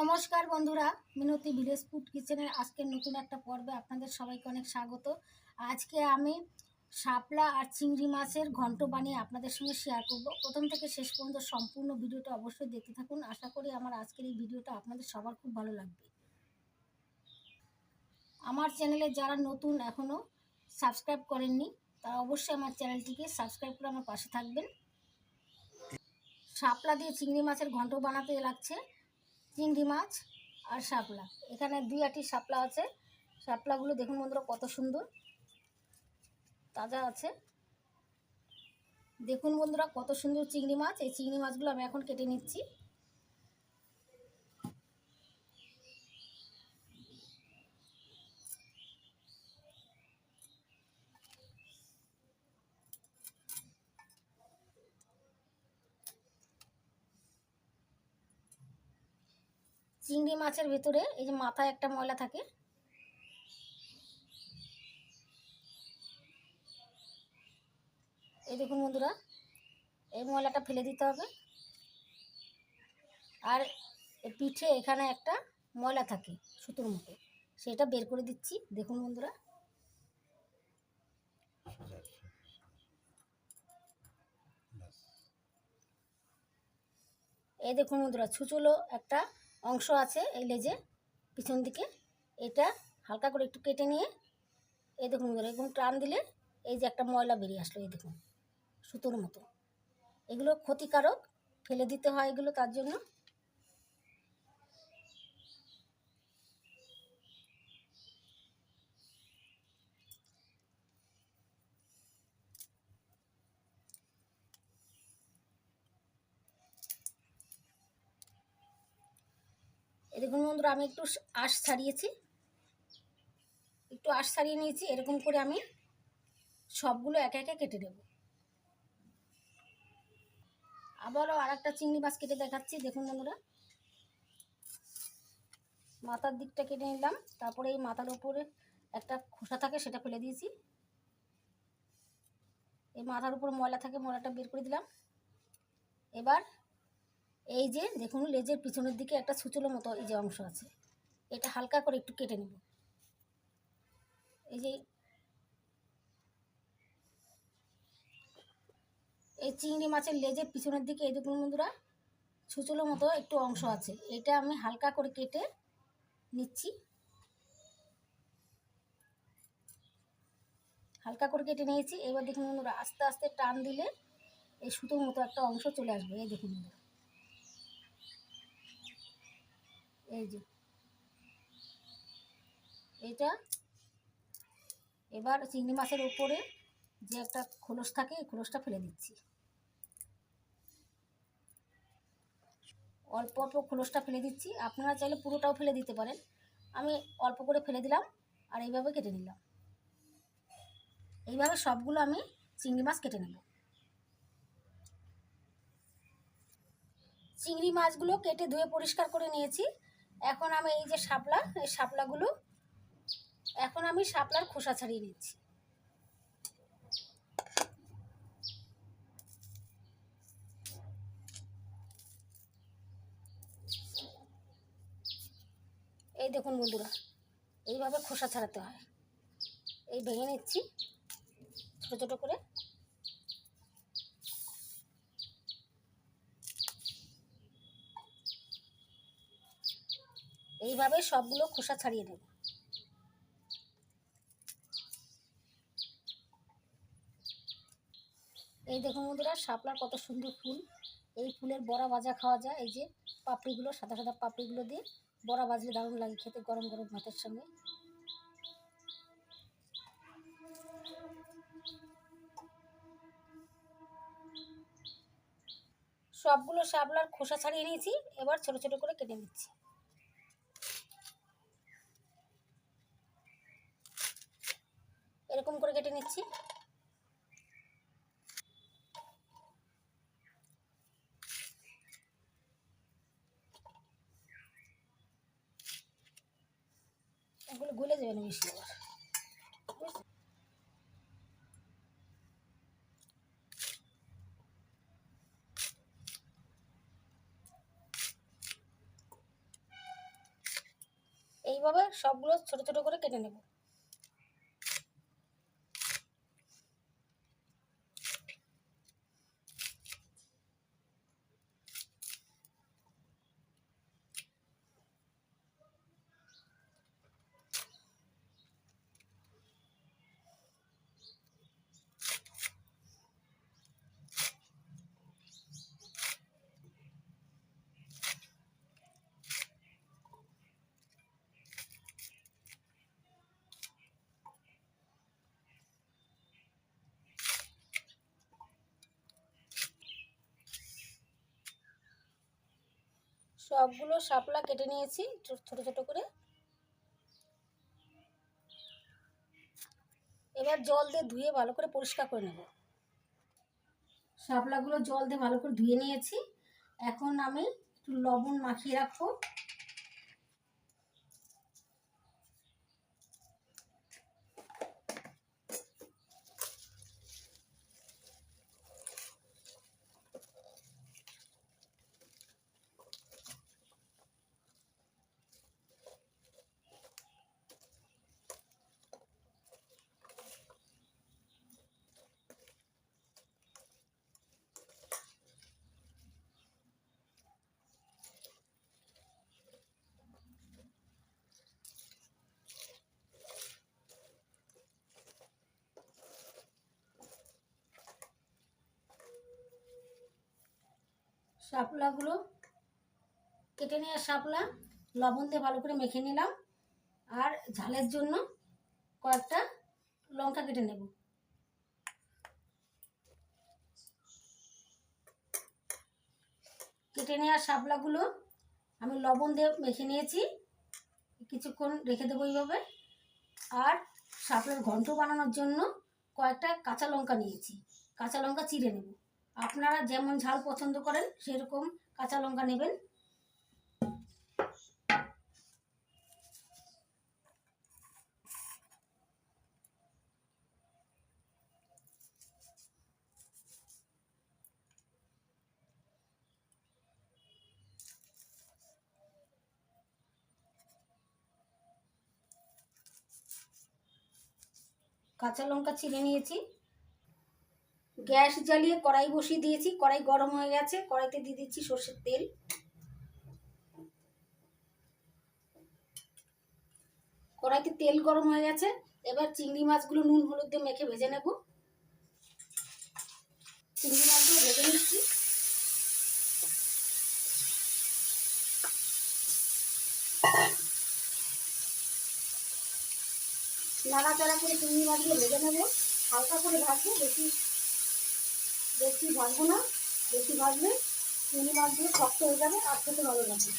নমস্কার বন্ধুরা, মিনতি village food কিচেনের আজকের নতুন একটা পর্বে আপনাদের সবাইকে অনেক স্বাগত। আজকে আমি শাপলা আর চিংড়ি মাছের ঘন্ট বানিয়ে আপনাদের সঙ্গে শেয়ার করব। প্রথম থেকে শেষ পর্যন্ত সম্পূর্ণ ভিডিওটা অবশ্যই দেখতে থাকুন। আশা করি আমার আজকের এই ভিডিওটা আপনাদের সবার খুব ভালো লাগবে। আমার চ্যানেলে যারা নতুন এখনও সাবস্ক্রাইব করেননি, তারা অবশ্যই আমার চ্যানেলটিকে সাবস্ক্রাইব করে আমার পাশে থাকবেন। শাপলা দিয়ে চিংড়ি মাছের ঘন্ট বানাতে লাগছে। চিংড়ি মাছ আর শাপলা। এখানে দুই আটি শাপলা আছে। শাপলাগুলো দেখুন বন্ধুরা কত সুন্দর। তাজা আছে। দেখুন বন্ধুরা কত সুন্দর চিংড়ি মাছ। এই চিংড়ি মাছগুলো আমি এখন কেটে নিচ্ছি। চিংড়ি মাছের ভেতরে এই যে মাথায় একটা ময়লা থাকে। এই দেখুন বন্ধুরা, এই ময়লাটা ফেলে দিতে হবে। আর পিঠে এখানে একটা ময়লা থাকে সুতোর মতো, সেটা বের করে দিচ্ছি। দেখুন বন্ধুরা। এই দেখুন বন্ধুরা, ছুচুলো একটা অংশ আছে এই লেজে পিছন দিকে। এটা হালকা করে একটু কেটে নিয়ে এ দেখুন এরকম টান দিলে এই যে একটা ময়লা বেরিয়ে আসলো, এই দেখুন সুতোর মতো। এগুলো ক্ষতিকারক, ফেলে দিতে হয় এগুলো তার জন্য। দেখুন বন্ধুরা, আমি একটু আঁশ ছাড়িয়েছি। একটু আঁশ ছাড়িয়ে নিয়েছি, এরকম করে আমি সবগুলো একে একে কেটে দেব আবারও আর একটা চিংড়ি মাছ কেটে দেখাচ্ছি, দেখুন বন্ধুরা। মাথার দিকটা কেটে নিলাম, তারপরে এই মাথার উপরে একটা খোসা থাকে, সেটা ফেলে দিয়েছি। এই মাথার উপর ময়লা থাকে, ময়লাটা বের করে দিলাম। এবার এই যে দেখুন, লেজের পিছনের দিকে একটা সুচলো মতো এই যে অংশ আছে। এটা হালকা করে একটু কেটে নেব। এই যে এই চিংড়ি মাছের লেজের পিছনের দিকে এই দেখুন বন্ধুরা, সুচলো মতো একটু অংশ আছে। এটা আমি হালকা করে কেটে নিচ্ছি। হালকা করে কেটে নিয়েছি। এবার দেখুন বন্ধুরা, আস্তে আস্তে টান দিলে এই সুতোর মতো একটা অংশ চলে আসবে। এই দেখুন বন্ধুরা। এই যে। এটা এবার চিংড়ি মাছের উপরে যে একটা খোলস থাকে, এই খোলসটা ফেলে দিচ্ছি। অল্প অল্প খোলসটা ফেলে দিচ্ছি। আপনারা চাইলে পুরোটাও ফেলে দিতে পারেন। আমি অল্প করে ফেলে দিলাম আর এইভাবে কেটে নিলাম। এইভাবে সবগুলো আমি চিংড়ি মাছ কেটে নেব। চিংড়ি মাছগুলো কেটে ধুয়ে পরিষ্কার করে নিয়েছি। এখন আমি এই যে শাপলা, এই শাপলাগুলো, এখন আমি শাপলার খোসা ছাড়িয়ে নিচ্ছি। এই দেখুন বন্ধুরা, এইভাবে খোসা ছাড়াতে হয়। এই ভেঙে নিচ্ছি, ছোটো ছোটো করে। এইভাবে সবগুলো খোসা ছাড়িয়ে নেব এই দেখুন বন্ধুরা, শাপলার কত সুন্দর ফুল। এই ফুলের বড়া ভাজা খাওয়া যায়। এই যে পাপড়িগুলো, সাদা সাদা পাপড়িগুলো দিয়ে বড়া ভাজলে দারুণ লাগে খেতে গরম গরম ভাতের সঙ্গে। সবগুলো শাপলার খোসা ছাড়িয়ে নিয়েছি, এবার ছোট ছোট করে কেটে নিচ্ছি। এরকম করে কেটে নিচ্ছি। এগুলো গলে যাবে না আবার। এইভাবে সবগুলো ছোট ছোট করে কেটে নেব। সবগুলো শাপলা কেটে নিয়েছি, ছোট ছোট করে। এবার জল দিয়ে ধুয়ে ভালো করে পরিষ্কার করে নেব। শাপলাগুলো জল দিয়ে ভালো করে ধুয়ে নিয়েছি। এখন আমি একটু লবণ মাখিয়ে রাখব। শাপলাগুলো কেটে নেওয়া শাপলা, লবণ দিয়ে ভালো করে মেখে নিলাম। আর ঝালের জন্য কয়েকটা লঙ্কা কেটে নেব। কেটে নেওয়া শাপলাগুলো আমি লবণ দিয়ে মেখে নিয়েছি। কিছুক্ষণ রেখে দেবো এইভাবে। আর শাপলার ঘন্ট বানানোর জন্য কয়েকটা কাঁচা লঙ্কা নিয়েছি। কাঁচা লঙ্কা চিড়ে নেব। আপনারা যেমন ঝাল পছন্দ করেন সেরকম কাঁচা লঙ্কা নেবেন। কাঁচা লঙ্কা চিড়ে নিয়েছি। গ্যাস জ্বালিয়ে কড়াই বসিয়ে দিয়েছি। কড়াই গরম হয়ে গেছে। কড়াইতে দিয়ে দিচ্ছি সর্ষের তেল। কড়াইতে তেল গরম হয়ে গেছে। এবার চিংড়ি মাছগুলো নুন, হলুদ দিয়ে মেখে ভেজে নেব। চিংড়ি মাছগুলো ভেজে নিচ্ছি। নাড়াচাড়া করে চিংড়ি মাছগুলো ভেজে নেব। হালকা করে ভাজবো, বেশি বেশি ভাজবো না বেশি ভাজলে চিনি মাছগুলো শক্ত হয়ে যাবে আর খেতে ভালো লাগবে।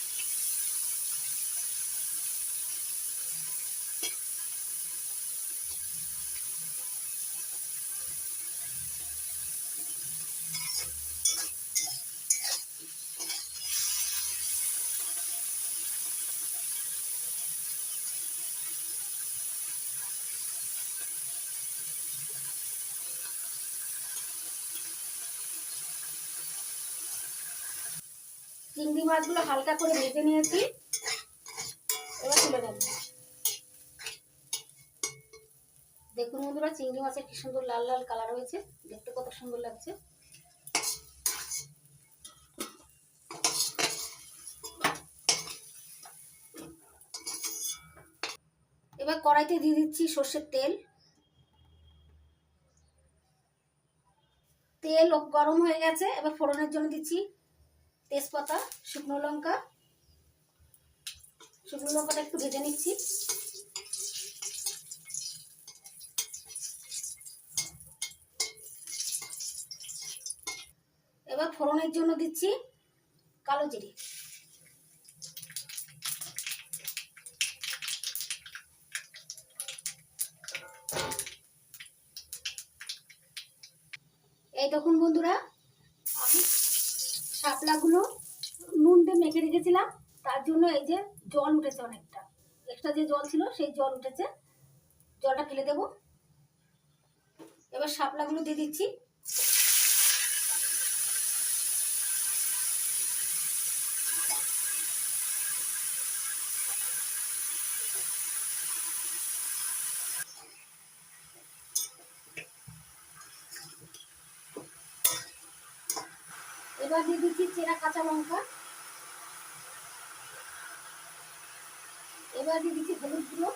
চিংড়ি মাছগুলো হালকা করে ভেজে নিয়েছি। এবার তুলে নেব। দেখুন বন্ধুরা, চিংড়ি মাছের কি সুন্দর লাল লাল কালার হয়েছে। দেখতে কত সুন্দর লাগছে। এবার কড়াইতে দিয়ে দিচ্ছি সর্ষের তেল। তেল গরম হয়ে গেছে। এবার ফোড়নের জন্য দিচ্ছি তেজপাতা, শুকনো লঙ্কা। শুকনো লঙ্কাটা একটু ভেজে নিচ্ছি। এবার ফোড়নের জন্য দিচ্ছি কালো জিরে। এই দেখুন বন্ধুরা শাপলাগুলো নুন দিয়ে মেখে রেখেছিলাম। তার জন্য এই যে জল উঠেছে অনেকটা। এক্সট্রা যে জল ছিল, সেই জল উঠেছে। জলটা ফেলে দেব। এবার শাপলাগুলো দিয়ে দিচ্ছি। এবার দিয়ে দিচ্ছি চেরা কাঁচা লঙ্কা। এবার দিয়ে দিচ্ছি হলুদ গুঁড়ো।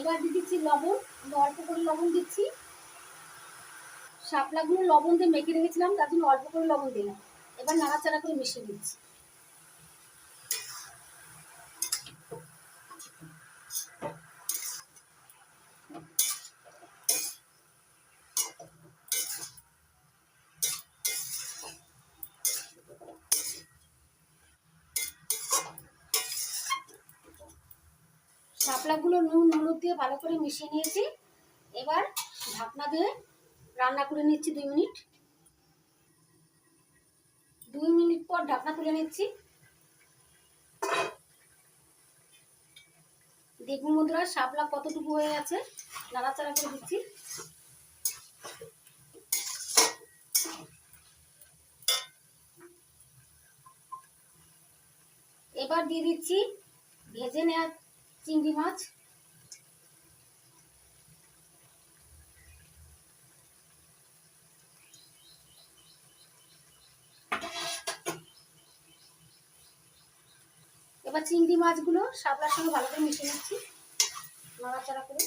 এবার দিয়ে দিচ্ছি লবণ। অল্প করে লবণ দিচ্ছি। শাপলাগুলো লবণ দিয়ে মেখে রেখেছিলাম, তার জন্য অল্প করে লবণ দিলাম। এবার নাড়াচাড়া করে মিশিয়ে দিচ্ছি শাপলাগুলো নুন, হলুদ দিয়ে ভালো করে মিশিয়ে নিয়েছি। এবার ঢাকনা দিয়ে রান্না করে নিচ্ছি দুই মিনিট। দুই মিনিট পর ঢাকনা তুলে নিচ্ছি। দেখুন বন্ধুরা, শাপলা কতটুকু হয়ে গেছে? নাড়াচাড়া করে দিচ্ছি। এবার দিয়ে দিচ্ছি ভেজে নেওয়া চিংড়ি মাছ। এবার চিংড়ি মাছগুলো শাপলার সঙ্গে ভালো করে মিশিয়ে নিচ্ছি, নাড়াচাড়া করে।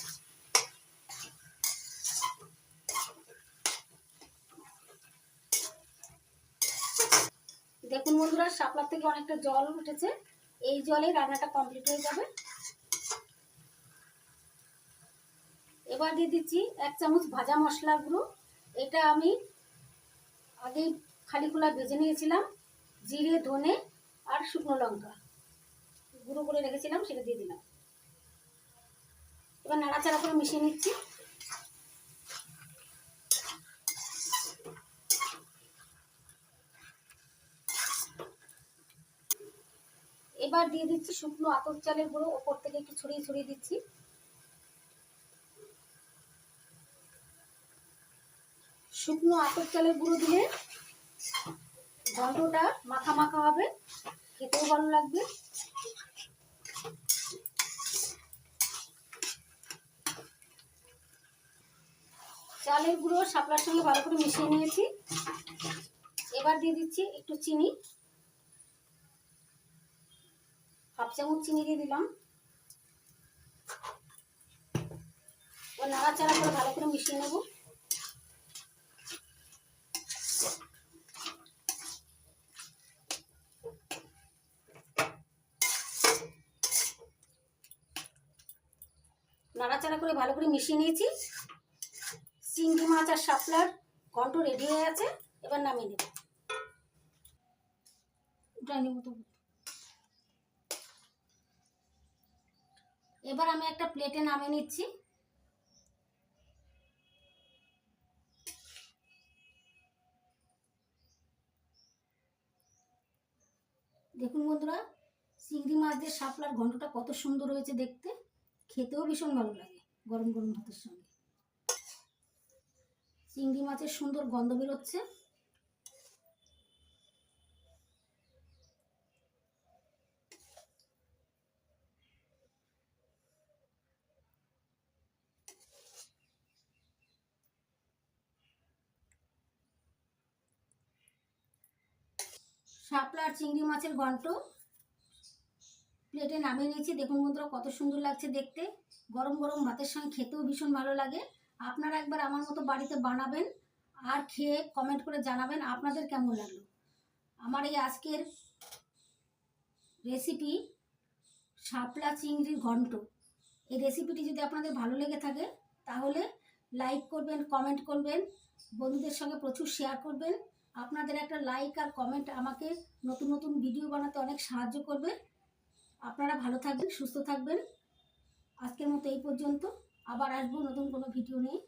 দেখুন বন্ধুরা শাপলার থেকে অনেকটা জল উঠেছে, এই জলে রান্নাটা কমপ্লিট হয়ে যাবে। এবার দিয়ে দিচ্ছি, এক চামচ ভাজা মশলার গুঁড়ো। এটা আমি আগেই খালি খোলা ভেজে নিয়েছিলাম, জিরে, ধনে আর শুকনো লঙ্কা। গুঁড়ো করে রেখেছিলাম, সেটা দিয়ে দিলাম। এবার নাড়াচাড়া করে মিশিয়ে নিচ্ছি। এবার দিয়ে দিচ্ছি শুকনো আতর চালের গুঁড়ো, ওপর থেকে একটু ছড়িয়ে ছড়িয়ে দিচ্ছি। শুকনো আতর চালের গুঁড়ো দিলে ঘন্টটা মাখা মাখা হবে। খেতেও ভালো লাগবে। চালের গুঁড়ো শাপলার সঙ্গে ভালো করে মিশিয়ে নিয়েছি। এবার দিয়ে দিচ্ছি একটু চিনি। হাফ চামচ চিনি দিয়ে দিলাম। ও নাড়াচাড়া করে ভালো করে মিশিয়ে নেব নাড়াচাড়া করে ভালো করে মিশিয়ে নিয়েছি। চিংড়ি মাছ আর শাপলার ঘন্ট রেডি হয়ে আছে এবার নামিয়ে নেব। এবার আমি একটা প্লেটে নামিয়ে নিচ্ছি। দেখুন বন্ধুরা চিংড়ি মাছ দিয়ে শাপলার ঘন্টটা কত সুন্দর হয়েছে দেখতে। খেতেও ভীষণ ভালো লাগে। গরম গরম ভাতের সঙ্গে। চিংড়ি মাছের সুন্দর গন্ধ বেরোচ্ছে। শাপলা আর চিংড়ি মাছের ঘন্ট প্লেটে নামিয়ে নিয়েছি। দেখুন বন্ধুরা, কত সুন্দর লাগছে দেখতে। গরম গরম ভাতের সঙ্গে খেতেও ভীষণ ভালো লাগে। আপনারা একবার আমার মতো বাড়িতে বানাবেন আর খেয়ে কমেন্ট করে জানাবেন আপনাদের কেমন লাগল। আমার এই আজকের রেসিপি শাপলা চিংড়ির ঘন্ট। এই রেসিপিটি যদি আপনাদের ভালো লেগে থাকে, তাহলে লাইক করবেন কমেন্ট করবেন, বন্ধুদের সঙ্গে প্রচুর শেয়ার করবেন। আপনাদের একটা লাইক আর কমেন্ট আমাকে নতুন নতুন ভিডিও বানাতে অনেক সাহায্য করবে। আপনারা ভালো থাকবেন, সুস্থ থাকবেন। আজকের মতো এই পর্যন্ত। আবার আসব নতুন কোনো ভিডিও নিয়ে।